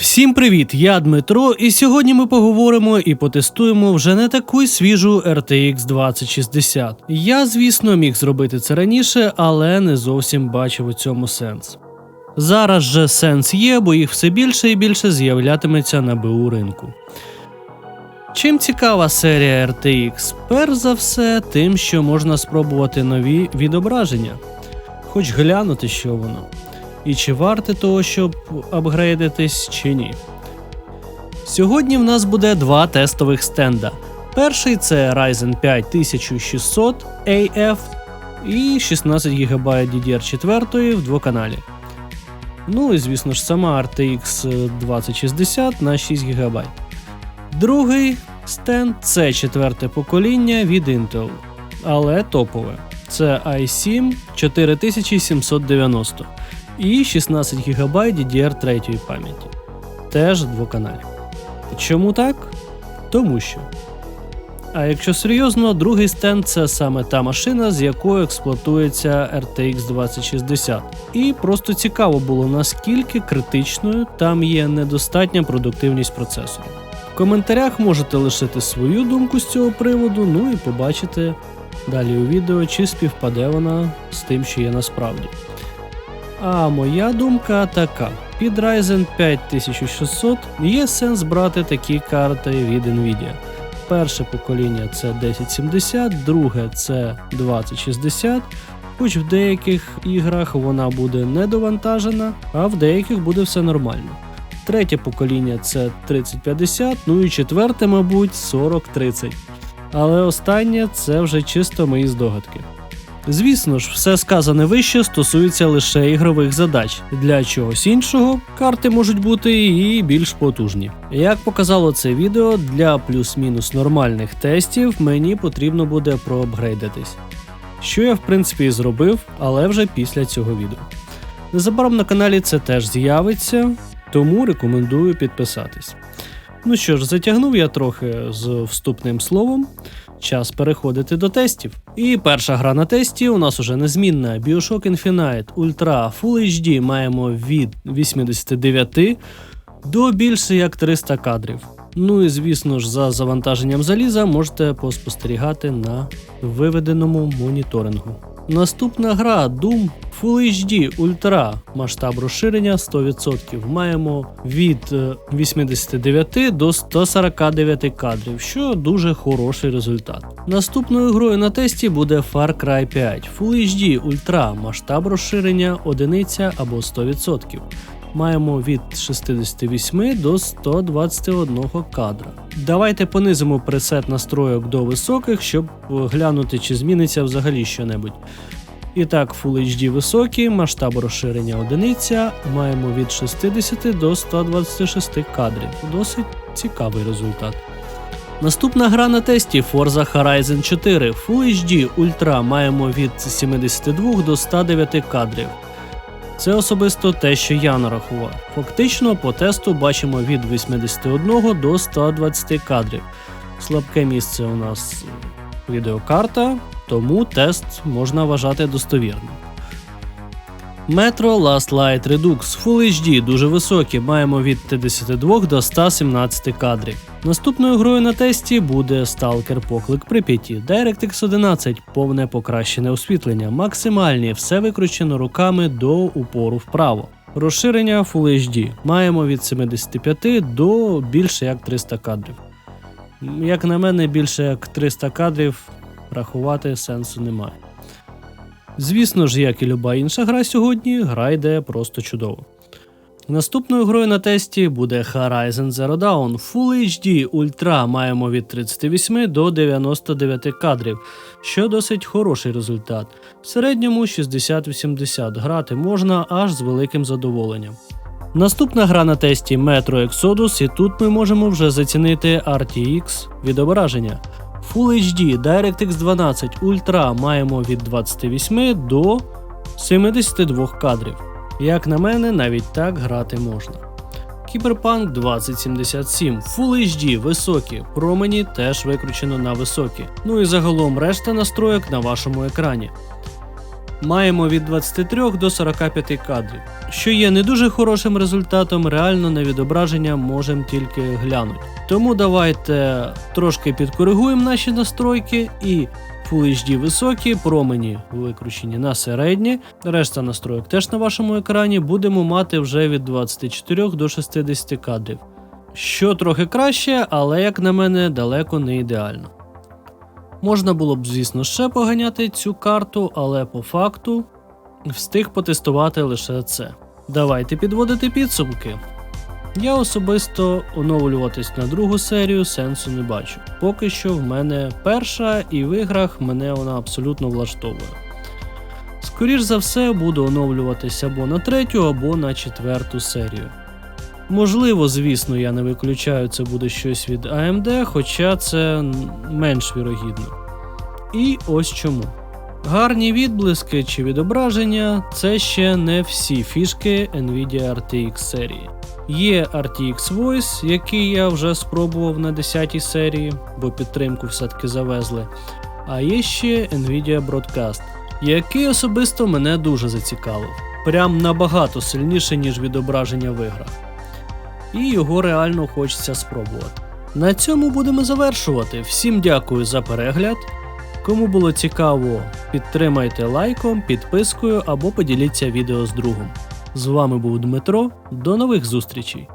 Всім привіт! Я Дмитро, і сьогодні ми поговоримо і потестуємо вже не таку свіжу RTX 2060. Я, звісно, міг зробити це раніше, але не зовсім бачив у цьому сенс. Зараз же сенс є, бо їх все більше і більше з'являтиметься на БУ ринку. Чим цікава серія RTX? Перш за все, тим, що можна спробувати нові відображення, хоч глянути, що воно і чи варте того, щоб апгрейдитись, чи ні. Сьогодні в нас буде два тестових стенда. Перший це Ryzen 5 1600 AF і 16 ГБ DDR4 в двоканалі. Ну і звісно ж сама RTX 2060 на 6 ГБ. Другий стенд це четверте покоління від Intel, але топове. Це i7 4790 і 16 ГБ DDR3 пам'яті. Теж двоканалі. Чому так? Тому що. А якщо серйозно, другий стенд це саме та машина, з якою експлуатується RTX 2060. І просто цікаво було, наскільки критичною там є недостатня продуктивність процесору. В коментарях можете лишити свою думку з цього приводу, ну і побачите далі у відео, чи співпаде вона з тим, що є насправді. А моя думка така: під Ryzen 5600 є сенс брати такі карти від Nvidia. Перше покоління це 1070, друге це 2060, хоч в деяких іграх вона буде недовантажена, а в деяких буде все нормально. Третє покоління це 3050, ну і четверте, мабуть, 4030. Але останнє це вже чисто мої здогадки. Звісно ж, все сказане вище стосується лише ігрових задач. Для чогось іншого карти можуть бути і більш потужні. Як показало це відео, для плюс-мінус нормальних тестів мені потрібно буде проапгрейдитись. Що я в принципі і зробив, але вже після цього відео. Незабаром на каналі це теж з'явиться, тому рекомендую підписатись. Ну що ж, затягнув я трохи з вступним словом. Час переходити до тестів. І перша гра на тесті у нас уже незмінна. Bioshock Infinite Ultra Full HD маємо від 89 до більше як 300 кадрів. Ну і звісно ж, за завантаженням заліза можете поспостерігати на виведеному моніторингу. Наступна гра Doom Full HD Ultra, масштаб розширення 100%. Маємо від 89 е, до 149 кадрів, що дуже хороший результат. Наступною грою на тесті буде Far Cry 5 Full HD Ultra, масштаб розширення одиниця або 100% маємо від 68 до 121 кадра. Давайте понизимо пресет настройок до високих, щоб глянути, чи зміниться взагалі щонебудь. І так, Full HD високий, масштаб розширення одиниця, маємо від 60 до 126 кадрів. Досить цікавий результат. Наступна гра на тесті Forza Horizon 4 Full HD Ultra маємо від 72 до 109 кадрів. Це особисто те, що я нарахував. Фактично, по тесту бачимо від 81 до 120 кадрів. Слабке місце у нас відеокарта, тому тест можна вважати достовірним. Metro Last Light Redux Full HD дуже високі, маємо від 52 до 117 кадрів. Наступною грою на тесті буде Stalker Поклик Прип'яті, DirectX 11, повне покращене освітлення, максимальні, все викручено руками до упору вправо. Розширення Full HD маємо від 75 до більше як 300 кадрів. Як на мене, більше як 300 кадрів рахувати сенсу немає. Звісно ж, як і люба інша гра сьогодні, гра йде просто чудово. Наступною грою на тесті буде Horizon Zero Dawn Full HD Ultra маємо від 38 до 99 кадрів, що досить хороший результат. В середньому 60-80 грати можна аж з великим задоволенням. Наступна гра на тесті Metro Exodus, і тут ми можемо вже зацінити RTX відображення. Full HD DirectX 12 Ultra маємо від 28 до 72 кадрів. Як на мене, навіть так грати можна. Cyberpunk 2077 Full HD високі, промені теж викручено на високі. Ну і загалом решта настроєк на вашому екрані. Маємо від 23 до 45 кадрів, що є не дуже хорошим результатом, реально на відображення можемо тільки глянути. Тому давайте трошки підкоригуємо наші настройки і Full HD високі, промені викручені на середні, решта настройок теж на вашому екрані будемо мати вже від 24 до 60 кадрів. Що трохи краще, але як на мене, далеко не ідеально. Можна було б, звісно, ще поганяти цю карту, але по факту встиг потестувати лише це. Давайте підводити підсумки. Я особисто оновлюватись на другу серію сенсу не бачу. Поки що в мене перша, і в іграх мене вона абсолютно влаштовує. Скоріш за все, буду оновлюватись або на третю, або на четверту серію. Можливо, звісно, я не виключаю, це буде щось від AMD, хоча це менш вірогідно. І ось чому. Гарні відблиски чи відображення це ще не всі фішки Nvidia RTX серії. Є RTX Voice, який я вже спробував на 10 серії, бо підтримку все-таки завезли. А є ще Nvidia Broadcast, який особисто мене дуже зацікавив. Прям набагато сильніше, ніж відображення в іграх. І його реально хочеться спробувати. На цьому будемо завершувати. Всім дякую за перегляд. Кому було цікаво, підтримайте лайком, підпискою або поділіться відео з другом. З вами був Дмитро. До нових зустрічей!